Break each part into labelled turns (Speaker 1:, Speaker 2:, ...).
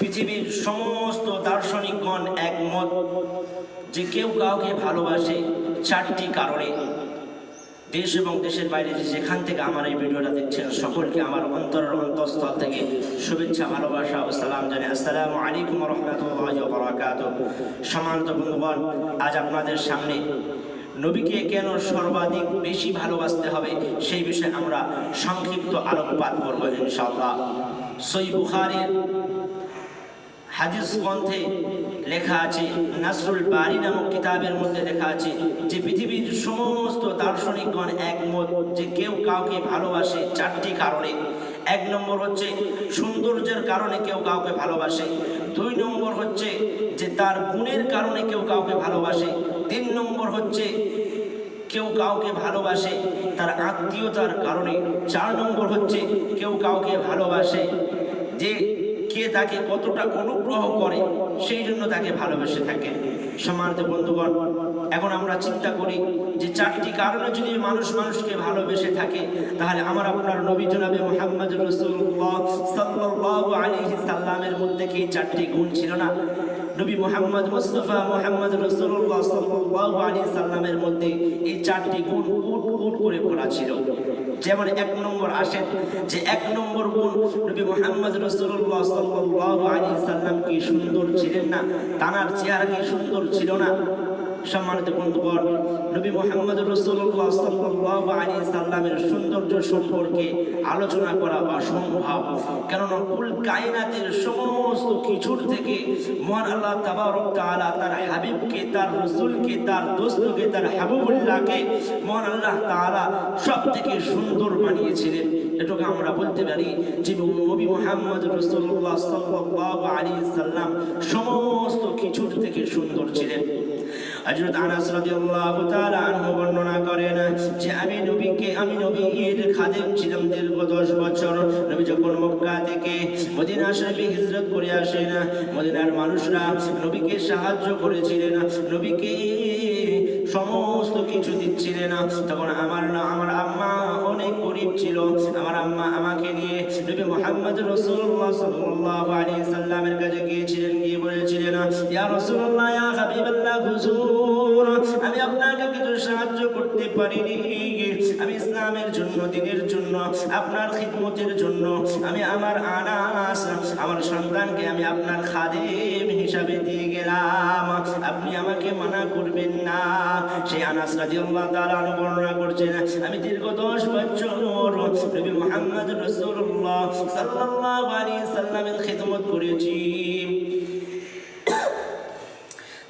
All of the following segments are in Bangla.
Speaker 1: পৃথিবীর সমস্ত দার্শনিকগণ একমত যে কেউ কাউকে ভালোবাসে চারটি কারণে। দেশ এবং দেশের বাইরে যেখান থেকে আমার এই ভিডিওটা দেখছেন, সকলকে আমার অন্তরের অন্তঃস্থল থেকে শুভেচ্ছা, ভালোবাসা ও সালাম জানাই। আসসালামু আলাইকুম রহমতুল্লাহ বরাকাত। সমান্ত বন্ধুগণ, আজ আপনাদের সামনে নবীকে কেন সর্বাধিক বেশি ভালোবাসতে হবে সেই বিষয়ে আমরা সংক্ষিপ্ত আলোকপাত করব ইনশাআল্লাহ। সই বুখারের হাদিস গ্রন্থে লেখা আছে, নাসরুল বারি নামক কিতাবের মধ্যে লেখা আছে যে পৃথিবীর সমস্ত দার্শনিকগণ একমত যে কেউ কাউকে ভালোবাসে চারটি কারণে। এক নম্বর হচ্ছে সৌন্দর্যের কারণে কেউ কাউকে ভালোবাসে। দুই নম্বর হচ্ছে যে তার গুণের কারণে কেউ কাউকে ভালোবাসে। তিন নম্বর হচ্ছে কেউ কাউকে ভালোবাসে তার আত্মীয়তার কারণে। চার নম্বর হচ্ছে কেউ কাউকে ভালোবাসে যে কে তাকে কতটা অনুগ্রহ করে, সেই জন্য তাকে ভালোবেসে থাকে। সম্মানিত বন্ধুগণ, এখন আমরা চিন্তা করি যে চারটি কারণে যদি মানুষ মানুষকে ভালোবেসে থাকে, তাহলে আমার আপনার নবী জনাবে মোহাম্মদ রসুল্লাহ আলাইহি সাল্লামের মধ্যে কি চারটি গুণ ছিল না? নবী মোহাম্মদ মুস্তফা মোহাম্মদ রসুল্লাহ সাল্লাল্লাহু আলাইহি সাল্লামের মধ্যে এই চারটি গুণ উট উট করে পড়া ছিল। যেমন এক নম্বর আসেন যে এক নম্বর গুণ নবী মোহাম্মদ রসুল্লাহ সাল্লাহ আলী সাল্লাম কি সুন্দর ছিলেন না? তানার চেহারা কি সুন্দর ছিল না? সম্মানিত বন্ধুগণ, নবী মোহাম্মদ রসুল্লাহ সাল্লাল্লাহু আলাইহি সাল্লামের সৌন্দর্য সম্পর্কে আলোচনা করা অসম্ভব। কেননা কুল কায়নাতের সমস্ত কিছুর থেকে মহান আল্লাহ তাবারক তাআলা তার হাবিবকে, তার রসুলকে, তার দোস্তকে, তার হাবিবুল্লাহকে মহান আল্লাহ তাআলা সব থেকে সুন্দর বানিয়েছিলেন। এটাকে আমরা বলতে পারি যে নবী মোহাম্মদ রসুল্লাহ সাল্লাল্লাহু আলাইহি সাল্লাম সমস্ত কিছুর থেকে সুন্দর ছিলেন। হযরত আনাস রাদিয়াল্লাহু তাআলা আনহু বর্ণনা করেন যে আমি নবীকে, আমি নবীর খাদেম ছিলাম দীর্ঘ 10 বছর। নবী যখন মক্কা থেকে মদিনা শরীফে হিজরত করে আসেন, মদিনার মানুষরা নবীকে সাহায্য করেছিলেন, নবীকে সমস্ত কিছু দিচ্ছিলেন। তখন আমার না, আমার আম্মা অনেক গরিব ছিল। আমার আম্মা আমাকে নিয়ে নবী মুহাম্মদ রাসূলুল্লাহ সাল্লাল্লাহু আলাইহি সাল্লামের কাছে গিয়েছিলেন। আমি আপনাকে কিছু সাহায্য করতে পারিনি। আমি ইসলামের জন্য, দিনের জন্য, আপনার খিদমতের জন্য, আমি আমার আনাস, আমার সন্তানকে আমি আপনার খাদেম হিসাবে দিয়ে গেলাম। আপনি আমাকে মানা করবেন না। সেই আনাস রাদিয়াল্লাহু তাআলা বর্ণনা করছেন, আমি দীর্ঘ 10 বছর নবী মুহাম্মদ রাসূলুল্লাহ সাল্লামের খিদমত করেছি।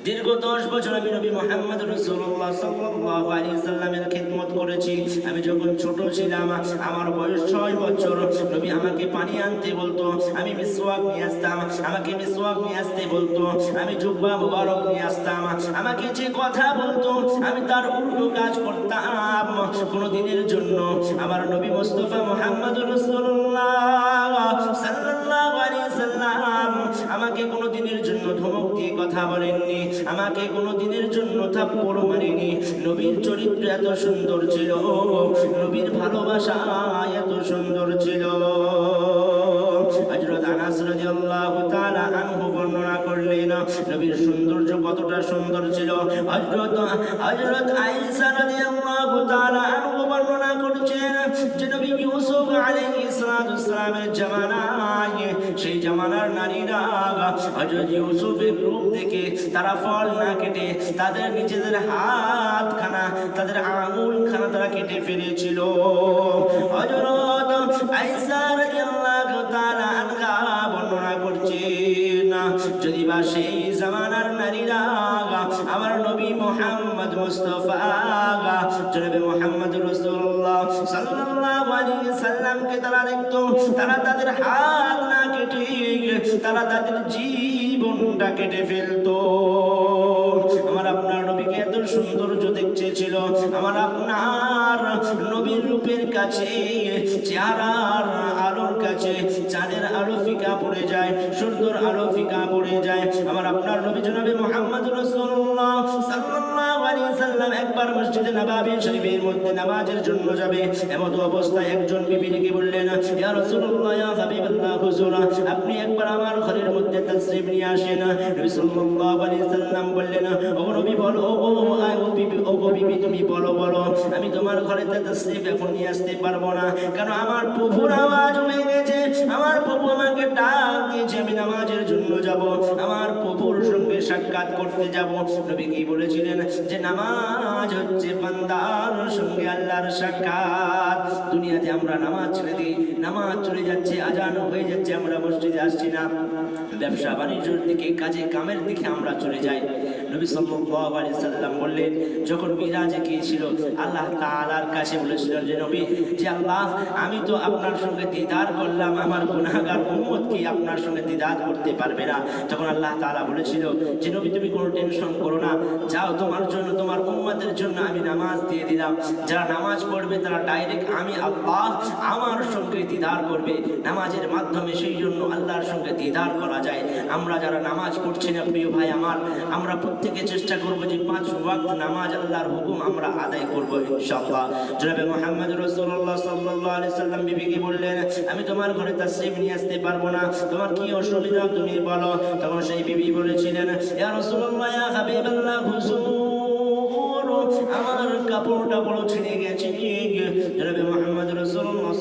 Speaker 1: দীর্ঘ দশ বছর আমি নবী মোহাম্মদ রসুল্লাহ সাল্লাল্লাহু আলাইহি সাল্লামের খিদমত করেছি। আমি যখন ছোট ছিলাম, আমার বয়স ছয় বছর, নবী আমাকে পানি আনতে বলতো, আমি মিসওয়াক নিয়ে আসতাম, আমাকে মিসওয়াক নিয়ে আসতে বলতো, আমি জুব্বা মুবারক নিয়ে আসতাম, আমাকে যে কথা বলতো, আমি তার উল্টো কাজ করতাম। কোনো দিনের জন্য আমার নবী মোস্তফা মোহাম্মদ রসুল্লাহ সাল্লাল্লাহু আলাইহি সাল্লাম আমাকে কোনো দিনের জন্য ধমক দিয়ে কথা বলেননি, আমাকে কোনো দিনের জন্য থাপ্পড় মারেনি। নবীর চরিত্র এত সুন্দর ছিল, নবীর ভালোবাসা এত সুন্দর ছিল। হযরত আনাস রাদিয়াল্লাহু তাআলা আনহু বর্ণনা করলেন, নবীর সৌন্দর্য কতটা সুন্দর ছিল। হযরত হযরত আয়েশা রাদিয়াল্লাহু তাআলা আনহু নবী ইউসুফ আলাইহিস জামানায়, সেই জামানার নারীরা হযরত ইউসুফের রূপ দেখে তারা ফল না কেটে তাদের নিজেদের হাতখানা, তাদের আঙুলখানা তারা কেটে ফেলেছিল। হযরত আয়েশা রাদিয়াল্লাহু তাআলা আনহা বর্ণনা করছেন, যদি বা সেই জামানার নারীরা আমার নবী মোহাম্মদ মুস্তাফা, জনাবে মোহাম্মদ রাসূলুল্লাহ সাল্লাল্লাহু তারা দেখতো, তারা তাদের হাত না কেটে, তারা তাদের জীবনটা কেটে ফেলতো। আমার আপনার নবীকে এত সৌন্দর্য দেখতে ছিল আমার আপনার নবীর রূপের কাছে, চেহারার আলোর কাছে চাঁদের আলো ফিকা পড়ে যায় সূর্যর আলো ফিকা পড়ে যায়। আমার আপনার নবী জনাবে মোহাম্মদ সাল্লাল্লাহু একবার মসজিদে নববী শরীফের মধ্যে নামাজের জন্য যাবে। অবস্থায় একজন বিবি ডেকে বললেন আপনি একবার আমার ঘরের মধ্যে নিয়ে আসেন। আমি তোমার ঘরে এখন নিয়ে আসতে পারব না। আমার আওয়াজ হয়ে গেছে? আমার আমাকে ডাক দিয়েছে, আমি নামাজের জন্য যাব। আমার সঙ্গে সাক্ষাৎ করতে যাব। নবী কি বলেছিলেন? যে নামাজ হচ্ছে বান্দার সঙ্গে আল্লাহর সাক্ষাৎ। দুনিয়াতে আমরা নামাজ ছেড়ে দিই, নামাজ চলে যাচ্ছে, আজান হয়ে যাচ্ছে, আমরা মসজিদে আসছি না। ব্যবসা, বাণিজ্যের দিকে, কাজে, কামের দিকে আমরা চলে যাই। নবী সাল্লাল্লাহু আলাইহি সাল্লাম বললেন, যখন মিরাজে গিয়েছিল আল্লাহ তাআলার কাছে বলেছিল যে নবী, যে আল্লাহ, আমি তো আপনার সঙ্গে দিদার করলাম, আমার গুনাহগার উম্মত কি আপনার সঙ্গে দিদার করতে পারবে না? তখন আল্লাহ তাআলা বলেছিল যে নবী, তুমি কোনো টেনশন করো না, যাও তোমার জন্য, তোমার উম্মতের জন্য আমি নামাজ দিয়ে দিলাম। যারা নামাজ পড়বে, তারা ডাইরেক্ট আমি আল্লাহ আমার সঙ্গে দিদার করবে। নামাজের মাধ্যমে সেই জন্য আল্লাহর সঙ্গে দিদার করা যায়। আমরা যারা নামাজ পড়ছি না, প্রিয় ভাই আমার, আমরা প্রত্যেকে চেষ্টা করব যে পাঁচ ওয়াক্ত নামাজ আল্লাহর হুকুম আমরা আদায় করব, ইনশাআল্লাহ। জনাবে মুহাম্মদ রাসূলুল্লাহ সাল্লাল্লাহু আলাইহি সাল্লাম বিবিকে বললেন, আমি তোমার ঘরে তাশরীফ নিয়ে আসতে পারব না। তোমার কি অসুবিধা তুমি বলো। তখন সেই বিবি বলেছিলেন, ইয়া রাসূলুল্লাহ, ইয়া হাবিবাল্লাহ, হুজুর, আমার কাপড়টা বড় ছিঁড়ে গেছে। জনাবে মুহাম্মদ রাসূলুল্লাহ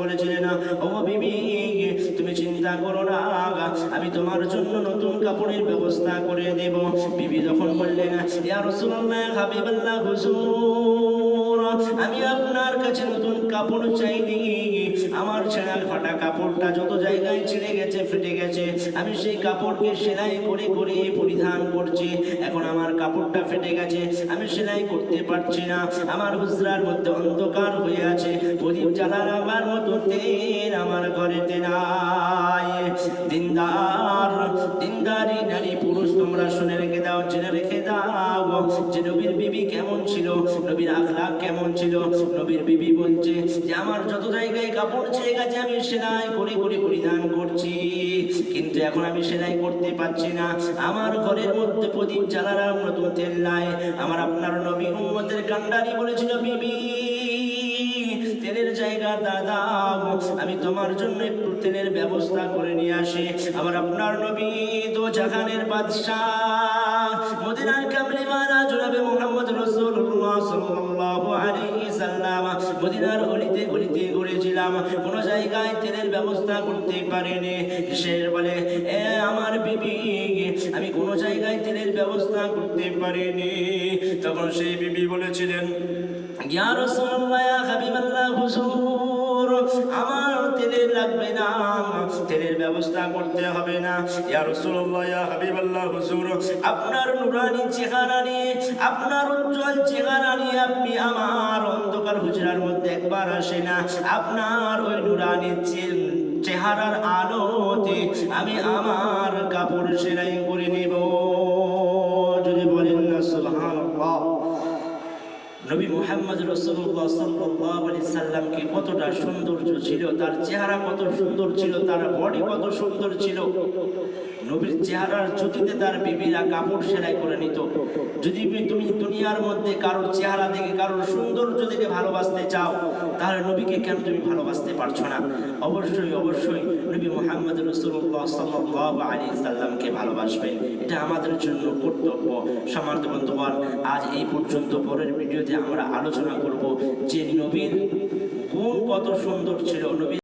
Speaker 1: বলেছিলেন, ও বিবি, তুমি চিন্তা করো না, আমি তোমার জন্য নতুন কাপড়ের ব্যবস্থা করে দেব। বিবি যখন বললেন, ইয়া রাসূলুল্লাহ আমি আপনার কাছে নতুন কাপড় চাইনি আমার ছেঁড়া ফাটা কাপড়টা যত জায়গায় ছিঁড়ে গেছে, ফেটে গেছে, আমি সেই কাপড়কে সেলাই করে করে পরিধান করছি। এখন আমার কাপড়টা ফেটে গেছে, আমি সেলাই করতে পারছি না। আমার হুজরার মধ্যে অন্ধকার হয়ে আছে প্রদীপ জ্বালার আমার মতো তেল আমার ঘরেতে নাই। দিনদার, দিনদারি, নারী, পুরুষ, তোমরা শুনে রেখে দাও, জেনে রেখে দাও যে নবীর বিবি কেমন ছিল, নবীর আখলাক কেমন ছিল। নবীর বিবি বলছে যে, আমার যত জায়গায় কাপড় ছেড়ে গেছে আমি সেলাই করে করে পরিধান করছি। কিন্তু এখন আমি সেলাই করতে পারছি না। আমার ঘরের মধ্যে প্রদীপ জ্বালার মতো তেল নাই। আমার আপনার নবী উম্মতের কান্ডারি বলেছিল, বিবি, তেলের জায়গা দাদা আমি তোমার জন্য একটু তেলের ব্যবস্থা করে নিয়ে আসি। আমার আপনার নবী তো জাহানের বাদশাহ। মদিনার মদিনার গলিতে গলিতে ঘুরেছিলাম কোন জায়গায় তেলের ব্যবস্থা করতে পারিনি। সে বলে? এ আমার বিবি। আমি কোন জায়গায় তেলের ব্যবস্থা করতে পারিনি। তখন সেই বিবি বলেছিলেন তেলের লাগবে না। তেলের ব্যবস্থা করতে হবে না। আপনার নুরানি চেহারা নিয়ে, আপনার উজ্জ্বল চেহারা নিয়ে আপনি আমার অন্ধকার হুজরার মধ্যে একবার আসে না। আপনার ওই নুরানি চেহারার আলোতে আমি আমার কাপড় সেলাই করে নিব। যদি বলেন না, সুবহানাল্লাহ। নবী মুহাম্মদ রাসূলুল্লাহ সাল্লাল্লাহু আলাইহি সাল্লামকে কতটা সৌন্দর্য ছিল, তার চেহারা কত সুন্দর ছিল, তার বডি কত সুন্দর ছিল। নবীর চেহারার জ্যোতিতে তার বিবিরা কাপড় সেলাই করে নিত। যদি তুমি দুনিয়ার মধ্যে কারোর চেহারা দেখে কারোর সৌন্দর্য দেখে ভালোবাসতে চাও, তাহলে নবীকে কেন তুমি ভালোবাসতে পারছ না? অবশ্যই অবশ্যই নবী মুহাম্মদ রাসূলুল্লাহ সাল্লাল্লাহু আলাইহি সাল্লামকে ভালোবাসবেন এটা আমাদের জন্য কর্তব্য। সমান্ত বন্ধুগণ, আজ এই পর্যন্ত পরের ভিডিওতে আমরা আলোচনা করব যে নবীর গুণ কত সুন্দর ছিল। নবী